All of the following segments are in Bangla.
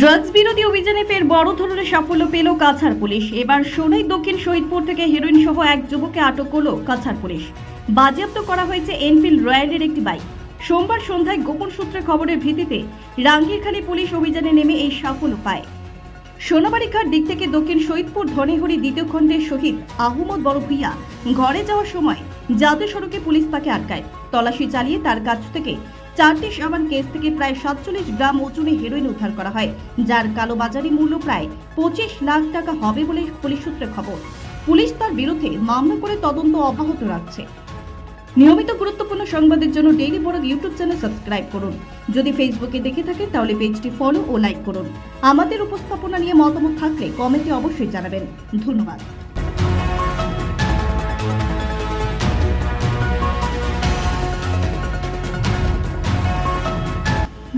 ড্রাগস বিরোধী অভিযানে ফের বড় ধরনের সাফল্য পেল কাছাড় পুলিশ। এবার সোনাই দক্ষিণ শহীদপুর থেকে হেরোইন সহ এক যুবককে আটক করল কাছাড় পুলিশ। বাজেয়াপ্ত করা হয়েছে এনফিল্ড রয়্যালের একটি বাইক। সোমবার সন্ধ্যায় গোপন সূত্রে খবরের ভিত্তিতে রাঙ্গিরখালী পুলিশ অভিযানে নেমে এই সাফল্য পায়। সোনাবাড়িঘাট দিক থেকে দক্ষিণ শহীদপুর ধনেহরি দ্বিতীয় খণ্ডের শহীদ আহমদ বড় ভুইয়া ঘরে যাওয়ার সময় জাতীয় সড়কে পুলিশ তাকে আটকায়। তল্লাশি চালিয়ে তার কাছ থেকে চারটি সাবান কেস থেকে প্রায় সাতচল্লিশ গ্রাম ওজনে হেরোইন উদ্ধার করা হয়, যার কালোবাজারি মূল্য প্রায় পঁচিশ লাখ টাকা হবে বলে পুলিশ সূত্রে খবর। পুলিশ তার বিরুদ্ধে মামলা করে তদন্ত অব্যাহত রাখছে। নিয়মিত গুরুত্বপূর্ণ সংবাদের জন্য ডেইলি বড় ইউটিউব চ্যানেল সাবস্ক্রাইব করুন। যদি ফেসবুকে দেখে থাকেন তাহলে পেজটি ফলো ও লাইক করুন। আমাদের উপস্থাপনা নিয়ে মতামত থাকলে কমেন্টে অবশ্যই জানাবেন। ধন্যবাদ।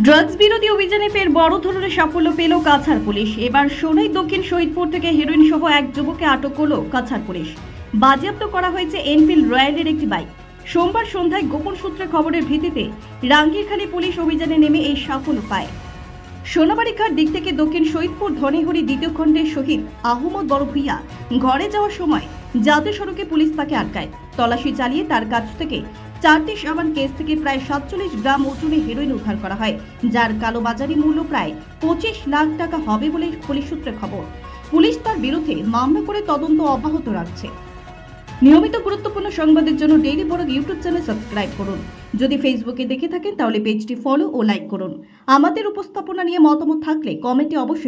ড্রাগস বিরোধী অভিযানে ফের বড় ধরনের সাফল্য পেল কাছাড় পুলিশ। এবার সোনাই দক্ষিণ শহীদপুর থেকে হেরোইন সহ এক যুবককে আটক করল কাছাড় পুলিশ। বাজেয়াপ্ত করা হয়েছে এনফিল্ড রয়্যালের একটি বাইক সোমবার সন্ধ্যায় গোপন সূত্রে খবরের ভিত্তিতে রাঙ্গিরখালী পুলিশ অভিযানে নেমে এই সাফল্য পায়। সোনাবাড়িঘাট দিক থেকে দক্ষিণ শহীদপুর ধনেহরি দ্বিতীয় খণ্ডের শহীদ আহমদ বড় ভুইয়া ঘরে যাওয়ার সময় জাতীয় সড়কে পুলিশ তাকে আটকায়। তল্লাশি চালিয়ে তার কাছ থেকে চারটি সাবান কেস থেকে প্রায় সাতচল্লিশ গ্রাম ওজনে হেরোইন উদ্ধার করা হয়, যার কালোবাজারি মূল্য প্রায় পঁচিশ লাখ টাকা হবে বলে পুলিশ সূত্রে খবর। পুলিশ তার বিরুদ্ধে মামলা করে তদন্ত অব্যাহত রাখছে। নিয়মিত গুরুত্বপূর্ণ সংবাদের জন্য ডেইলি বড় ইউটিউব চ্যানেল সাবস্ক্রাইব করুন। যদি ফেসবুকে দেখে থাকেন, তাহলে পেজটি ফলো ও লাইক করুন। আমাদের উপস্থাপনা নিয়ে মতামত থাকলে কমেন্টে অবশ্যই